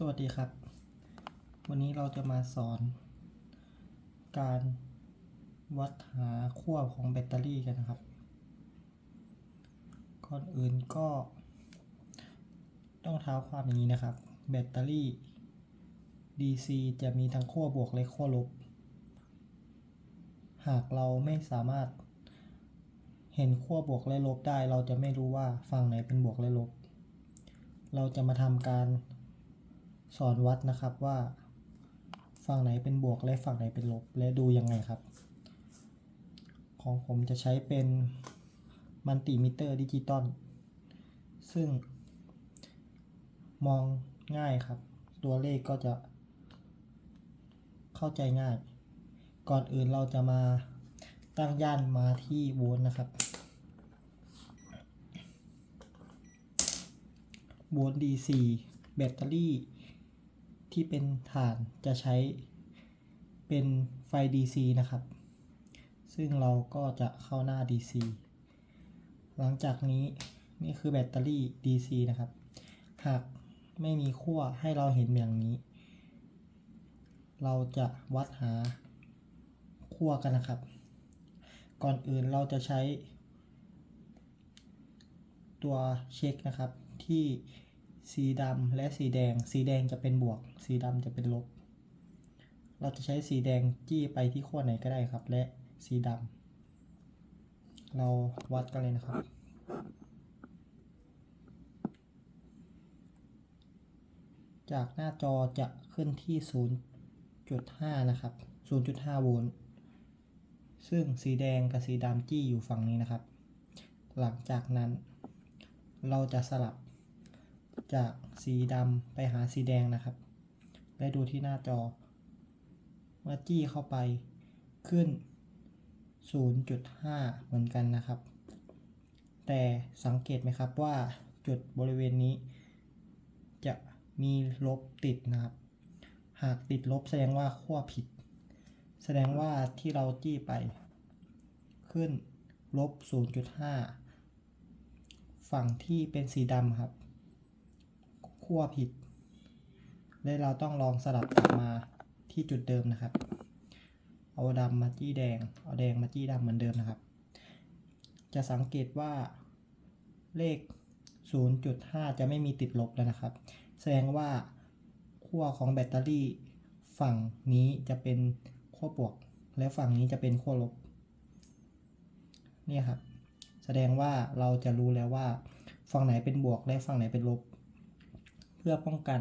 สวัสดีครับ วันนี้เราจะมาสอน การวัดหาขั้วของแบตเตอรี่กันนะครับ ก่อนอื่นก็ ต้องเท้าความอย่างนี้นะครับ แบตเตอรี่ DC จะมีทั้งขั้วบวกและขั้วลบ หากเราไม่สามารถ เห็นขั้วบวกและลบได้ เราจะไม่รู้ว่าฝั่งไหนเป็นบวกและลบ เราจะมาทำการ สอนวัดนะครับว่าฝั่งไหนเป็นบวกและฝั่งไหนเป็นลบและดูยังไงครับ ของผมจะใช้เป็นมัลติมิเตอร์ดิจิตอลซึ่งมองง่ายครับ ตัวเลขก็จะเข้าใจง่าย ก่อนอื่นเราจะมาตั้งย่านมาที่โวลต์นะครับโวลต์ DC แบตเตอรี่ ที่เป็นฐานจะใช้เป็นไฟ DC นะครับ ซึ่งเราก็จะเข้าหน้า DC หลังจากนี้นี่คือแบตเตอรี่ DC นะครับ หากไม่มีขั้วให้เราเห็นอย่างนี้ เราจะวัดหาขั้วกันนะครับ ก่อนอื่นเราจะใช้ตัวเช็คนะครับที่ สีดำและสีแดง สีแดงจะเป็นบวก สีดำจะเป็นลบ เราจะใช้สีแดงจี้ไปที่ขั้วไหนก็ได้ครับ และสีดำเราวัดกันเลยนะครับ จากหน้าจอจะขึ้นที่ 0.5 นะครับ 0.5 โวลต์ ซึ่งสีแดงกับสีดำจี้อยู่ฝั่งนี้นะครับ หลังจากนั้นเราจะสลับ จากสีดำไปหาสีแดงนะครับ และดูที่หน้าจอ เมื่อจี้เข้าไปขึ้น 0.5 เหมือนกันนะครับ แต่สังเกตไหมครับว่าจุดบริเวณนี้ จะมีลบติดนะครับ หากติดลบแสดงว่าขั้วผิด แสดงว่าที่เราจี้ไป ขึ้นลบ 0.5 ฝั่งที่เป็นสีดำครับ ขั้วผิด และเราต้องลองสลับกลับมาที่จุดเดิมนะครับ เอาดำมาจี้แดง เอาแดงมาจี้ดำเหมือนเดิมนะครับ จะสังเกตว่าเลข 0.5 จะไม่มีติดลบแล้วนะครับ แสดงว่าขั้วของแบตเตอรี่ฝั่งนี้จะเป็นขั้วบวก และฝั่งนี้จะเป็นขั้วลบ เนี่ยครับ แสดงว่าเราจะรู้แล้วว่า ฝั่งไหนเป็นบวกและฝั่งไหนเป็นลบ พื่อป้องกัน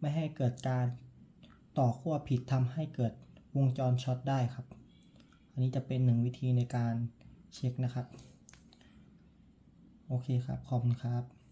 ไม่ให้เกิดการต่อขั้วผิดทำให้เกิดวงจรช็อตได้ครับ อันนี้จะเป็นหนึ่งวิธีในการเช็คนะครับ โอเคครับ ขอบคุณครับ